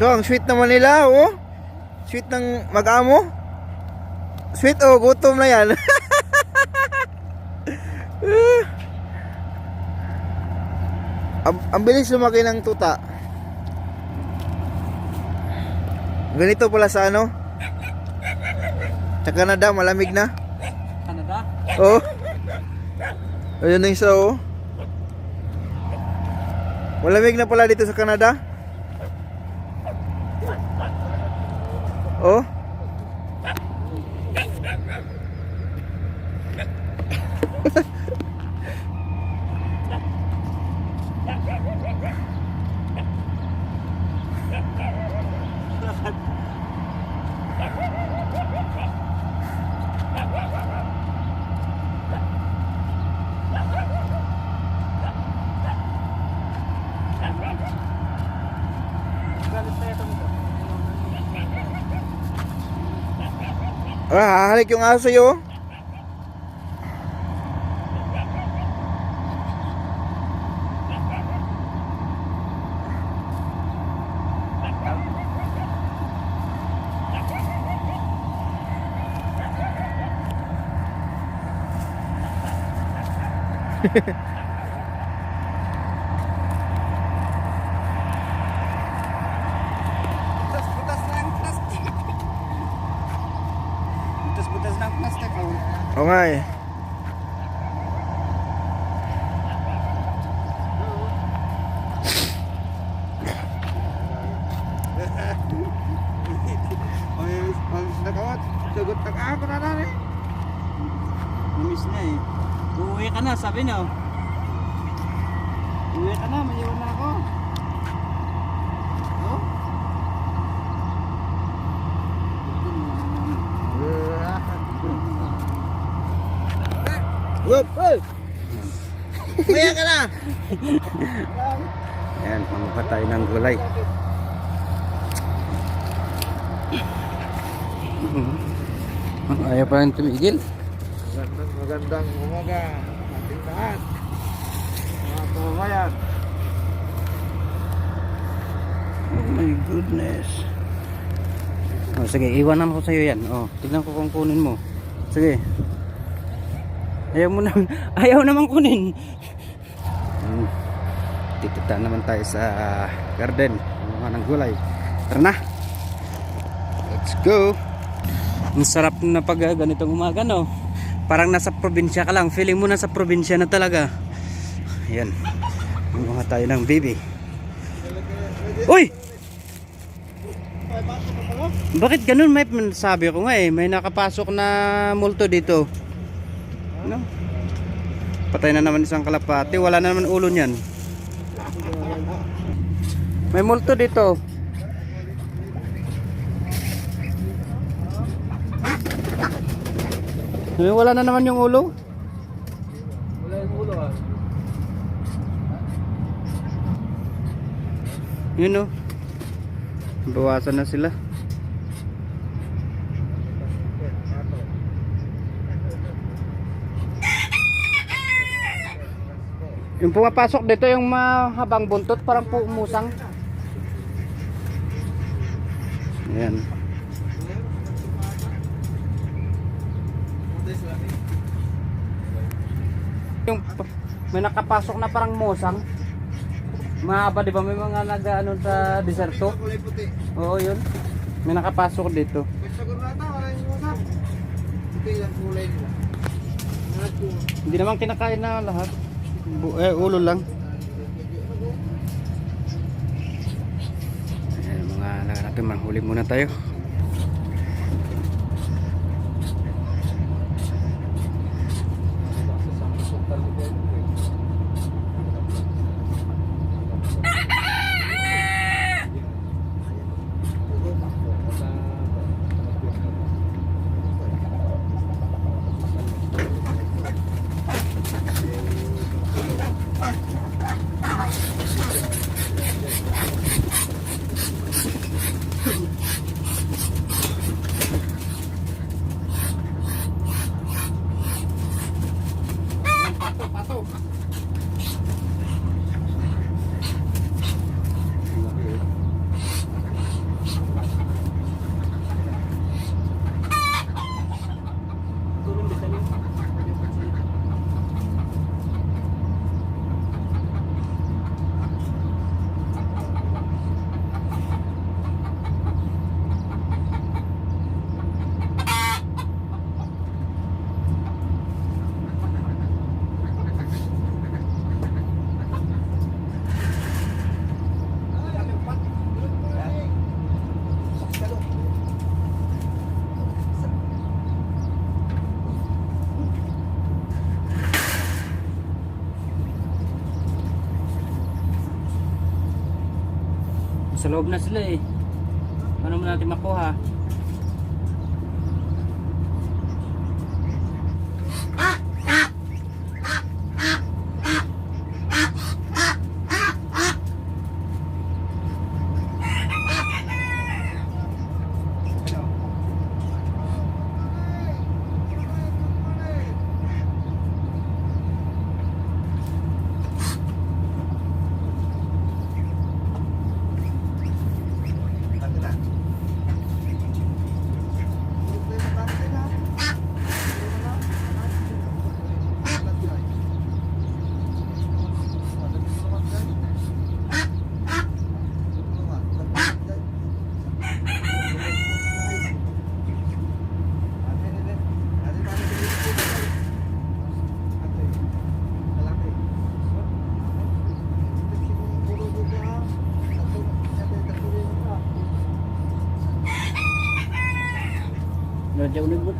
Do, ang sweet naman nila, oh. Sweet ng mag-amo. Sweet, oh, gutom na yan. ang, ang bilis lumaki ng tuta. Ganito pala sa ano? Sa Canada, malamig na. Canada? Oh. Ayun na isa oh. Malamig na pala dito sa Canada. Oh. Ah, hahalik yung aso sa'yo. oh. Butas-butas ng plastic. Butas-butas ng plastic. Oh. Oo nga eh. Sagot na ako na na eh. Namiss na eh. Uuwi ka na, sabi niyo. Uuwi ka na, maliwan na ako. Oh? Whoop! Maya ka na! Ayan, mamuha ng gulay. Ayaw pa rin tumigil. Magandang magandang umaga ating lahat. Mga kababayan. Oh my goodness. Oh, sige, iwanan ko sa'yo yan. Oh, tignan ko kung kunin mo. Sige. Ayaw mo na, ayaw naman kunin. Titita naman tayo sa ah, garden. Mga ng gulay. Tara na. Let's go. Ang sarap na pag ah, ganitong umaga, no? Parang nasa probinsya ka lang. Feeling mo nasa probinsya na talaga. Ayan. Kumuha tayo ng baby. Uy! Bakit ganun? May sabi ko nga eh, may nakapasok na multo dito. No? Patay na naman isang kalapati, wala na naman ulo niyan. May multo dito. Eh, wala na naman yung ulo. Wala yung ulo ah. Yun o. Bawasan na sila. Yung pumapasok dito yung mahabang buntot parang pumusang. Ayan. Yung may nakapasok na parang musang. Mahaba di ba may mga nag-ano sa deserto? Oo yun. May nakapasok dito. Hindi naman kinakain na lahat. Bu- eh, ulo lang. Mga alaga natin, manghuli muna tayo. Sa loob na sila eh. Paano mo natin makuha? kerja unit buat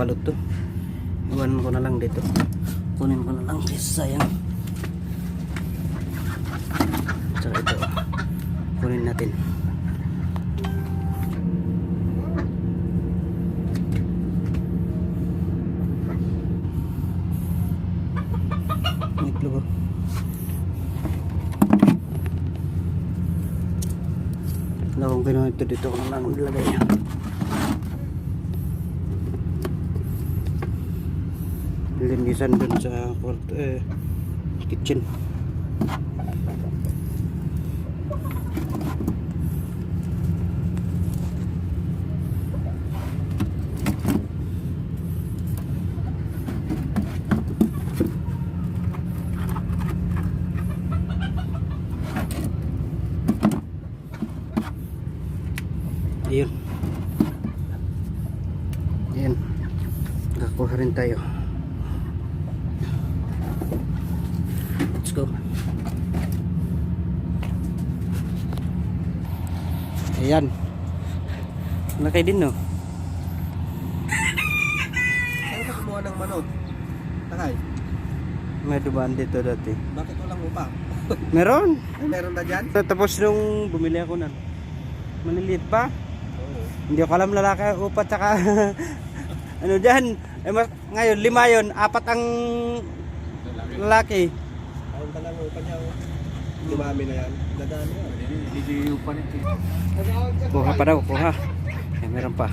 balot to. Iwan ko na lang dito. Kunin ko na lang kasi sayang. Tsaka ito. Kunin natin. Itlog oh. Wala akong ginawa ito dito ko na lang nilagay niya. linisan dun sa kwarto eh, kitchen. Ayun. Ayun. Nakakuha rin tayo. Let's go. Ayan. Laki din no. Saan ka kumuha ng manok? Takay, May dumaan dito dati. bakit walang upa? Meron. Ay, meron ba dyan? Tapos nung bumili ako nan. Maliliit pa. Oo. Hindi ko alam lalaki upat tsaka ano dyan. Eh, mas, ngayon lima yon apat ang lalaki. Ayun pala ang upa niya. oh. Dumami na yan. Dadami yan. Kuha pa daw, kuha. Eh, meron pa.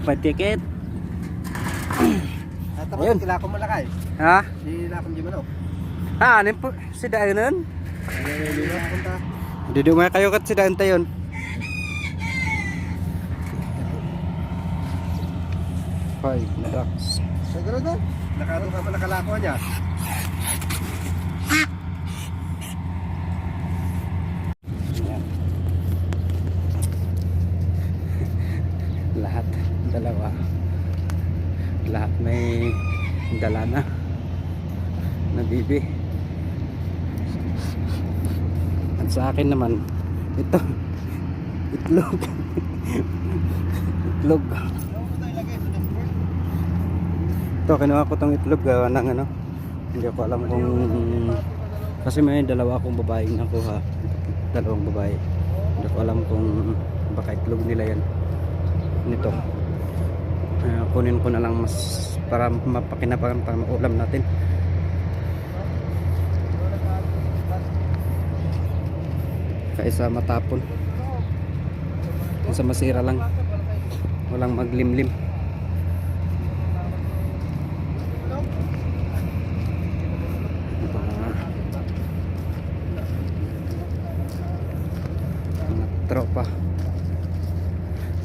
Oh, pa ticket. Tapos Ayun. kila ko malakay. Ha? Di na akong di manok. Ha, ano po? Si na punta. Dudumay kayo kat si Dayon tayon. Five ducks. Siguro na. Nakato ka pa nakalako niya. Ayan. Lahat dalawa. Lahat may dala na. Na bibi. At sa akin naman, ito. Itlog. itlog. Ito, kinuha ko tong itlog gawa ng ano. Hindi ko alam kung kasi may dalawa akong babaeng nakuha. Dalawang babae. Hindi ko alam kung baka itlog nila yan. Nito. Ah, kunin ko na lang mas para mapakinabangan para maulam natin. Kaisa matapon. Sa masira lang. Walang maglimlim. mga tropa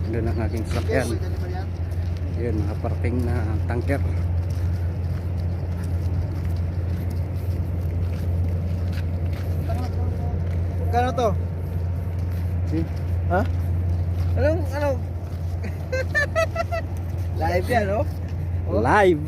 doon ang aking sakyan yun nakaparking na tanker Kano to? Hmm? Ha? Anong, ano? Live yan, no? Oh. live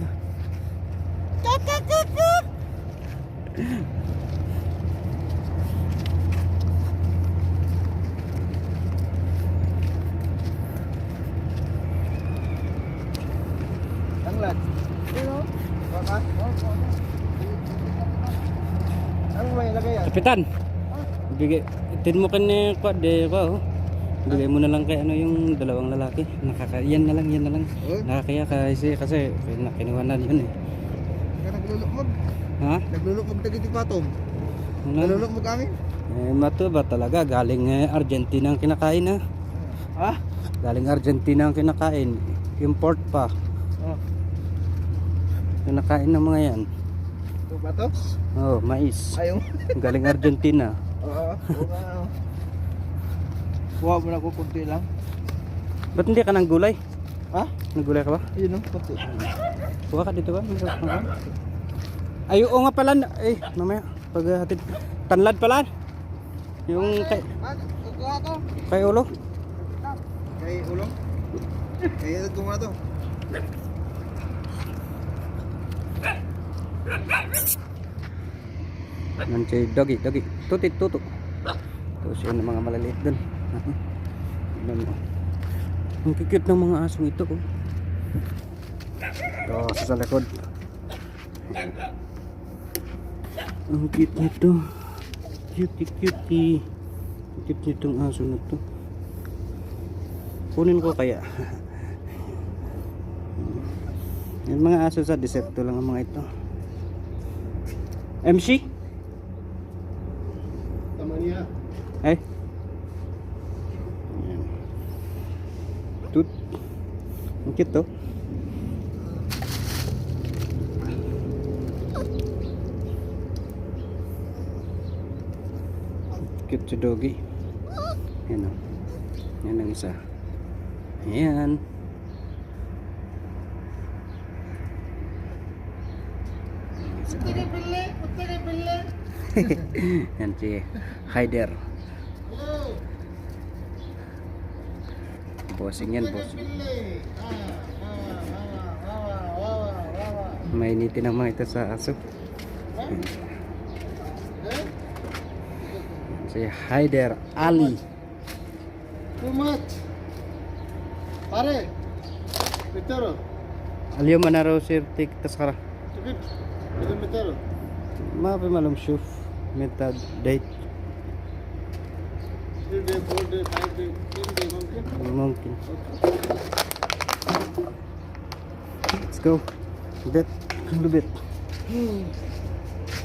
Tanglad. Sino? Baka? Ano may lagay yan? kapitan bigay itin mo kan ni kwad de ko oh. bigay mo na lang kay ano yung dalawang lalaki nakaka yan na lang yan na lang Oh. nakakaya kasi kasi nakinuha na yun eh naglulukmog. ha Naglulukmog na gitig patong. ano Naglulukmog kami. eh mato ba talaga galing eh, Argentina ang kinakain ha Ha? galing Argentina ang kinakain import pa Oh. kinakain ng mga yan Ito ba to? oh mais Ayaw. galing Argentina Oo. Oo. Kuha mo na ko kunti lang. ba't hindi ka ng gulay Ha? nagulay ka ba Ayun, no? Kunti. Kuha ka dito ba? Meron ka ba? Ay, oo nga pala. Eh, mamaya. Pag uh, hatid. Tanlad pala. Yung kay, kukuha ko. kay ulo. Kay ulo. Eh, ito muna to. Yan si Doggy, Doggy. Tutit, tuto. Tapos yun ang mga malaliit dun. Mo. Ang kikit ng mga asong ito. Oh. Ito, sa likod. Ang cute nito. Cutie, cutie. Ang cute nitong aso na to. Kunin ko kaya. Yung mga aso sa Decepto lang ang mga ito. MC? Tut. Ang cute to. Cute si doggy. Ayan o. Yan ang isa. Ayan. Yan si Hyder. Bossing yan, bossing. Mainitin naman ito sa aso. Eh? Si Hyder Ali. Too much. Pare. Mitero. Aliyo man na raw sir tik tas kara. Tikit. Ito mitero. Ma pa malum shuf metad date Three day, four day, five day, ten day mountain. Mountain. Okay. Let's go. Bet. Lubit.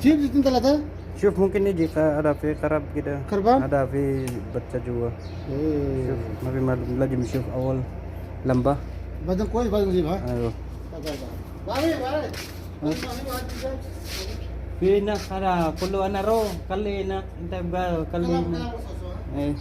Chief, itu talaga? Chief mungkin ini jika ada fi karab kita. Karban? Ada fi baca juga. Hey. Chief, mafi malum lagi Chief awal lamba. Badang kuai badang sih, ha? Ayo. Bari, bari. Pina kada puluhan na ro, kali na, intay. Eh